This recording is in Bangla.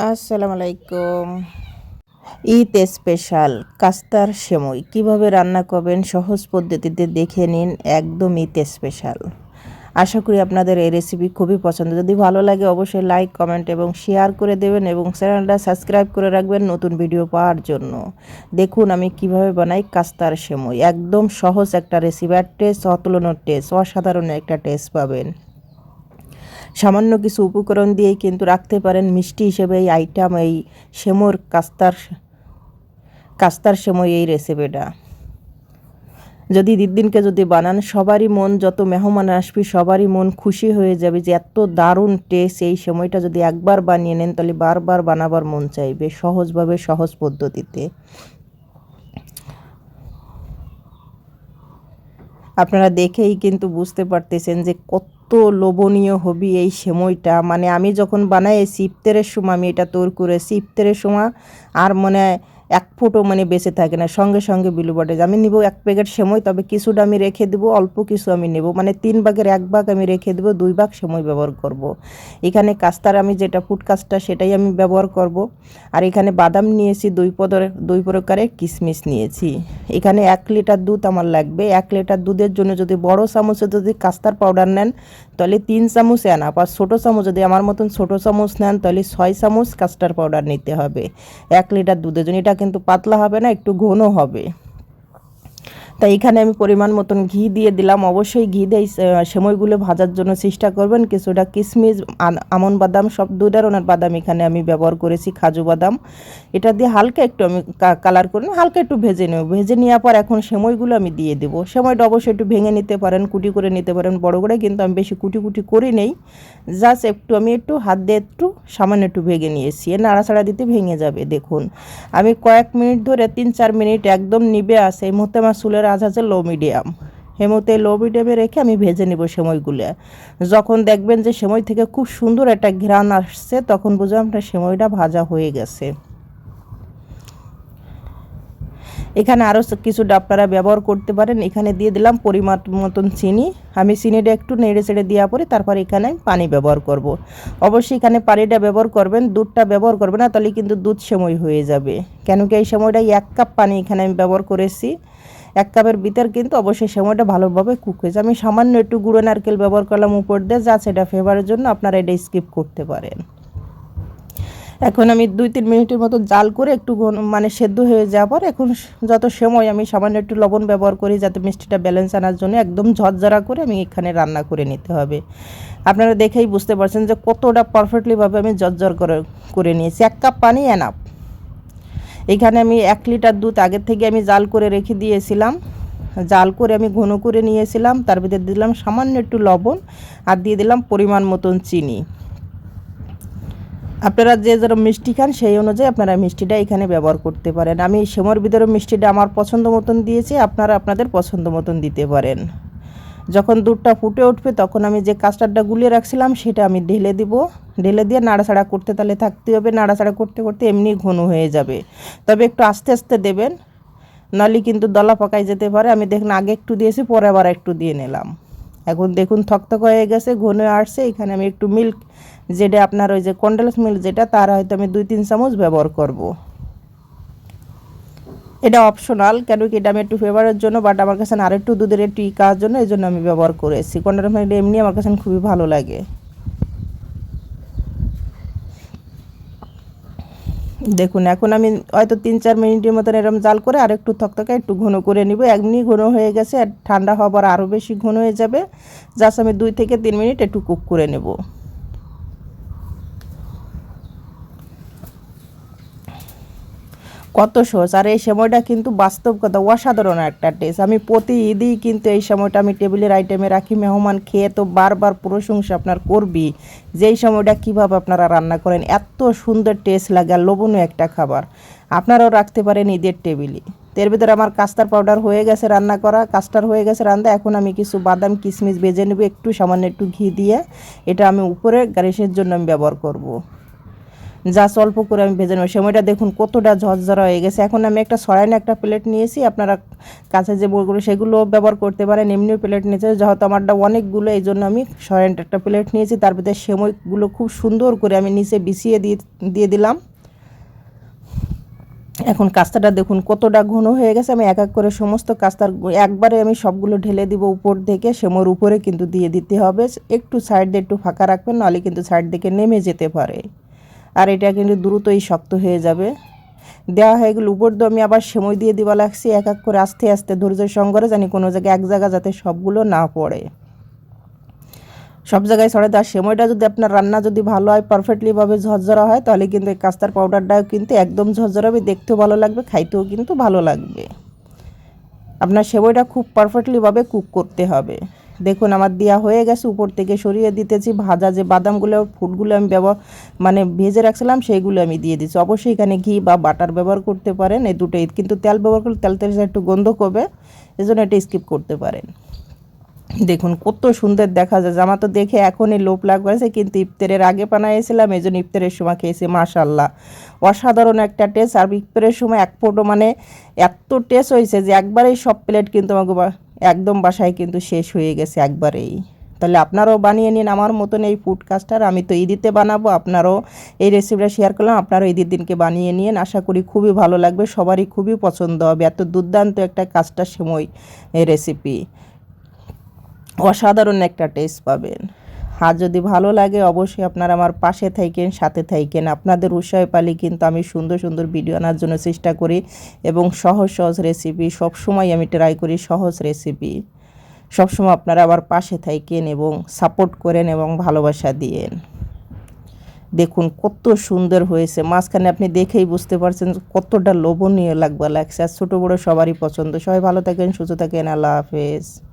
আসসালামু আলাইকুম ঈদ স্পেশাল, কাস্তার সেমই। কীভাবে রান্না করবেন, সহজ পদ্ধতিতে দেখে নিন একদম ঈদ স্পেশাল। আশা করি আপনাদের এই রেসিপি খুবই পছন্দ। যদি ভালো লাগে, অবশ্যই লাইক কমেন্ট এবং শেয়ার করে দেবেন এবং চ্যানেলটা সাবস্ক্রাইব করে রাখবেন নতুন ভিডিও পাওয়ার জন্য। দেখুন আমি কীভাবে বানাই কাস্তার সেমই। একদম সহজ একটা রেসিপি আর টেস্ট অতুলনীয় টেস্ট অসাধারণ একটা টেস্ট পাবেন। সামান্য কিছু উপকরণ দিয়েই কিন্তু রাখতে পারেন মিষ্টি হিসেবে এই আইটেম এই সেমোর কাস্তার কাস্তার সেমই এই রেসিপিটা যদি দিনকে যদি বানান, সবারই মন যত মেহমান আসবে, সবারই মন খুশি হয়ে যাবে যে এত দারুণ টেস্ট এই সময়টা যদি একবার বানিয়ে নেন, তাহলে বারবার বানাবার মন চাইবে সহজভাবে, সহজ পদ্ধতিতে। আপনারা দেখেই কিন্তু বুঝতে পারতেছেন যে কত লোভনীয় হবি এই সময়টা। মানে আমি যখন বানাই সিপ্তেরের সময় আমি এটা তৈরি করে সিপ্তেরের সময় আর মনে এক ফুটও মানে বেঁচে থাকে না সঙ্গে সঙ্গে বিলু বটে, আমি নিব এক প্যাকেট সময় তবে কিছুটা আমি রেখে দেবো, অল্প কিছু আমি নেব মানে তিন ভাগের এক ভাগ আমি রেখে দেবো, দুই ভাগ সময় ব্যবহার করব। এখানে কাস্তার আমি যেটা ফুড কাস্টার সেটাই আমি ব্যবহার করব। আর এখানে বাদাম নিয়েছি, দুই পদর, দুই প্রকারের কিশমিশ নিয়েছি এখানে এক লিটার দুধ আমার লাগবে এক লিটার দুধের জন্য যদি বড় চামচে যদি কাস্তার পাউডার নেন তাহলে তিন চামচ এনা আর ছোটো চামচ যদি আমার মতন ছোটো চামচ নেন, তাহলে ছয় চামচ কাস্টার্ড পাউডার নিতে হবে। এক লিটার দুধের জন্য এটা কিন্তু পাতলা হবে না, একটু ঘন হবে। তাই এখানে আমি পরিমাণ মতন ঘি দিয়ে দিলাম। অবশ্যই ঘি দিয়ে সেমইগুলো ভাজার জন্য চেষ্টা করবেন। কিছুটা কিশমিশ আমন বাদাম সব দু ধরনের বাদাম এখানে আমি ব্যবহার করেছি খাজু বাদাম। এটা দিয়ে হালকা একটু আমি কালার করে হালকা একটু ভেজে নেব। ভেজে নেওয়ার পর এখন সেমইগুলো আমি দিয়ে দেবো। সেমইটা অবশ্যই একটু ভেঙে নিতে পারেন, কুটি করে নিতে পারেন, বড় করে, কিন্তু আমি বেশি কুটি কুটি করি নেই। জাস্ট একটু আমি একটু হাত দিয়ে একটু সামান্য একটু ভেঙে নিয়েছি। এ নাড়াচাড়া দিতে ভেঙে যাবে, দেখুন। আমি কয়েক মিনিট ধরে, তিন চার মিনিট একদম নিবে আসে এই মুহূর্তে আমার চুলের আজ আছে লো মিডিয়াম। হেমোতে লো মিডিয়ামে রেখে আমি ভেজে নেব সময়গুলো যখন দেখবেন যে সময় থেকে খুব সুন্দর একটা ঘ্রাণ আসছে, তখন বুঝলাম আপনার সময়টা ভাজা হয়ে গেছে। এখানে আরও কিছুটা আপনারা ব্যবহার করতে পারেন। এখানে দিয়ে দিলাম পরিমাণ মতন চিনি। আমি চিনিটা একটু নেড়ে চেড়ে দেওয়া পরে তারপর এখানে পানি ব্যবহার করব। অবশ্যই এখানে পানিটা ব্যবহার করবেন, দুধটা ব্যবহার করবেন না, তাহলে কিন্তু দুধ সময় হয়ে যাবে। কেন কি এই সময়টা এক কাপ পানি এখানে আমি ব্যবহার করেছি। এক কাপের ভিতর কিন্তু অবশ্যই সময়টা ভালোভাবে কুক হয়েছে আমি সামান্য একটু গুঁড়ো নারকেল ব্যবহার করলাম উপর দিয়ে যা সেটা ফেভারের জন্য আপনারা এটা স্কিপ করতে পারেন। এখন আমি দুই তিন মিনিটের মতো জাল করে একটু মানে সেদ্ধ হয়ে যাওয়ার পর এখন যত সময় আমি সামান্য একটু লবণ ব্যবহার করি, যাতে মিষ্টিটা ব্যালেন্স আনার জন্য একদম ঝরঝরা করে আমি এখানে রান্না করে নিতে হবে। আপনারা দেখেই বুঝতে পারছেন যে কতটা পারফেক্টলিভাবে আমি ঝরঝর করে করে নিয়েছি। এক কাপ পানি এনাপ এখানে আমি এক লিটার দুধ আগের থেকে আমি জাল করে রেখে দিয়েছিলাম। জাল করে আমি ঘন করে নিয়েছিলাম। তার ভিতরে দিলাম সামান্য একটু লবণ আর দিয়ে দিলাম পরিমাণ মতন চিনি। আপনারা যে যারা মিষ্টি খান, সেই অনুযায়ী আপনারা মিষ্টিটা এখানে ব্যবহার করতে পারেন। আমি সেমর ভিতরে মিষ্টিটা আমার পছন্দ মতন দিয়েছি, আপনারা আপনাদের পছন্দ মতন দিতে পারেন। যখন দুধটা ফুটে উঠবে, তখন আমি যে কাস্টারটা গুলিয়ে রাখছিলাম, সেটা আমি ঢেলে দিব। ঢেলে দিয়ে নাড়াচাড়া করতে তাহলে থাকতে হবে। নাড়াচাড়া করতে করতে এমনি ঘন হয়ে যাবে। তবে একটু আস্তে আস্তে দেবেন। নাহলে কিন্তু দলা পাকায় যেতে পারে। আমি দেখুন, আগে একটু দিয়েছি, পরে আবার একটু দিয়ে নিলাম। এখন দেখুন, থকথক হয়ে গেছে, ঘন আসছে। এখানে আমি একটু মিল্ক যেটা আপনার ওই যে কন্ডেলস মিল্ক যেটা, তার হয়তো আমি দুই তিন চামচ ব্যবহার করব। এটা অপশনাল কেন কি এটা আমি একটু ফেভারের জন্য বাট আমার কাছে আর একটু দুধের একটু খাওয়ার জন্য এই জন্য আমি ব্যবহার করেছি। মিল্ক এমনি আমার কাছে খুবই ভালো লাগে। দেখুন, এখন আমি হয়তো তিন চার মিনিটের মতন এরকম জাল করে আর একটু থকথকে একটু ঘন করে নিব। এমনি ঘন হয়ে গেছে, আর ঠান্ডা হবার আরও বেশি ঘন হয়ে যাবে। জাস্ট আমি দুই থেকে তিন মিনিট একটু কুক করে নেব। কত সহজ। আর এই সময়টা কিন্তু বাস্তব কথা, অসাধারণ একটা টেস্ট আমি প্রতি ঈদেই কিন্তু এই সময়টা আমি টেবিলের আইটেমে রাখি। মেহমান খেয়ে তো বারবার প্রশংসা আপনার করবি যেই সময়টা কীভাবে আপনারা রান্না করেন, এত সুন্দর টেস্ট লাগে আর লোভনীয় একটা খাবার। আপনারাও রাখতে পারেন ঈদের টেবিলে এর ভিতরে আমার কাস্টার পাউডার হয়ে গেছে রান্না করা। কাস্টার হয়ে গেছে রান্না। এখন আমি কিছু বাদাম কিশমিশ বেজে নেব। একটু সামান্য একটু ঘি দিয়ে। এটা আমি উপরে গারিশের জন্য আমি ব্যবহার করব। জাস্ট অল্প করে আমি ভেজে নেব। সময়টা দেখুন কতটা ঝরঝরা হয়ে গেছে। এখন আমি একটা সরাইনে একটা প্লেট নিয়েছি। আপনারা কাছে যে বইগুলো, সেগুলো ব্যবহার করতে পারেন। এমনিও প্লেট নিয়েছে। যেহেতু আমারটা অনেকগুলো, এই জন্য আমি সরাইনটা একটা প্লেট নিয়েছি। তার ভিতরে সেমইগুলো খুব সুন্দর করে আমি নিচে বিছিয়ে দিয়ে দিয়ে দিলাম। এখন কাস্তাটা দেখুন কতটা ঘন হয়ে গেছে। আমি এক এক করে সমস্ত কাস্তার একবারে আমি সবগুলো ঢেলে দিব উপর থেকে। সেমোর উপরে কিন্তু দিয়ে দিতে হবে। একটু সাইড দিয়ে একটু ফাঁকা রাখবেন, নাহলে কিন্তু সাইড দিকে নেমে যেতে পারে। আর এটা কিন্তু দ্রুতই শক্ত হয়ে যাবে। দেওয়া হয়ে গেলে উপর দিয়ে আমি আবার সেমই দিয়ে দিবা লাগছি, এক এক করে আস্তে আস্তে ধৈর্যের সঙ্গে জানি কোনো জায়গায় এক জায়গা যাতে সবগুলো না পড়ে। সব জায়গায় ছড়ে দেওয়ার সময়টা যদি আপনার রান্না যদি ভালো হয় পারফেক্টলিভাবে ঝরঝরা হয়, তাহলে কিন্তু এই কাস্তার পাউডারটাও কিন্তু একদম ঝরঝরা হবে, দেখতেও ভালো লাগবে, খাইতেও কিন্তু ভালো লাগবে। আপনার সেবইটা খুব পারফেক্টলিভাবে কুক করতে হবে। দেখুন, আমার দেওয়া হয়ে গেছে, উপর থেকে সরিয়ে দিতেছি, ভাজা যে বাদামগুলো ফুডগুলো আমি ব্যবহার মানে ভেজে রাখছিলাম, সেইগুলো আমি দিয়ে দিচ্ছি। অবশ্যই এখানে ঘি বা বাটার ব্যবহার করতে পারেন, এই দুটোই। কিন্তু তেল ব্যবহার করলে তেল তেল একটু গন্ধ করবে, এজন্য এটা স্কিপ করতে পারেন। দেখুন, কত সুন্দর দেখা যায় জামা তো দেখে এখনই লোভ লাগছে, কিন্তু ইফতারের আগে বানাইছিলাম এই জন্য ইফতারের সময় খেয়েছি মাশাল্লাহ অসাধারণ একটা টেস্ট আর ইফতারের সময় এক ফোটো মানে এত টেস্ট হয়েছে যে একবারেই সব প্লেট কিন্তু আমাকে একদম বাসায় কিন্তু শেষ হয়ে গেছে একবারেই। তাহলে আপনারাও বানিয়ে নিন আমার মতন এই ফুড কাস্টার আমি তো ঈদিতে বানাবো, আপনারও এই রেসিপিটা শেয়ার করলাম, আপনারও ঈদের দিনকে বানিয়ে নিন। আশা করি খুবই ভালো লাগবে, সবারই খুবই পছন্দ হবে। এত দুর্দান্ত একটা কাস্টার সময় এই রেসিপি অসাধারণ একটা টেস্ট পাবেন। আর যদি ভালো লাগে, অবশ্যই আপনারা আমার পাশে থাকেন সাথে থাকেন আপনাদের উৎসাহ পালি কিন্তু আমি সুন্দর সুন্দর ভিডিও আনার জন্য চেষ্টা করি এবং সহজ সহজ রেসিপি সব সবসময় আমি ট্রাই করি সহজ রেসিপি সবসময় আপনারা আমার পাশে থাকেন এবং সাপোর্ট করেন এবং ভালোবাসা দিয়েন। দেখুন কত সুন্দর হয়েছে। মাঝখানে আপনি দেখেই বুঝতে পারছেন কতটা লোভনীয় লাগবে, লাগছে। আর ছোটো বড়ো সবারই পছন্দ। সবাই ভালো থাকেন, সুস্থ থাকেন। আল্লাহ হাফেজ।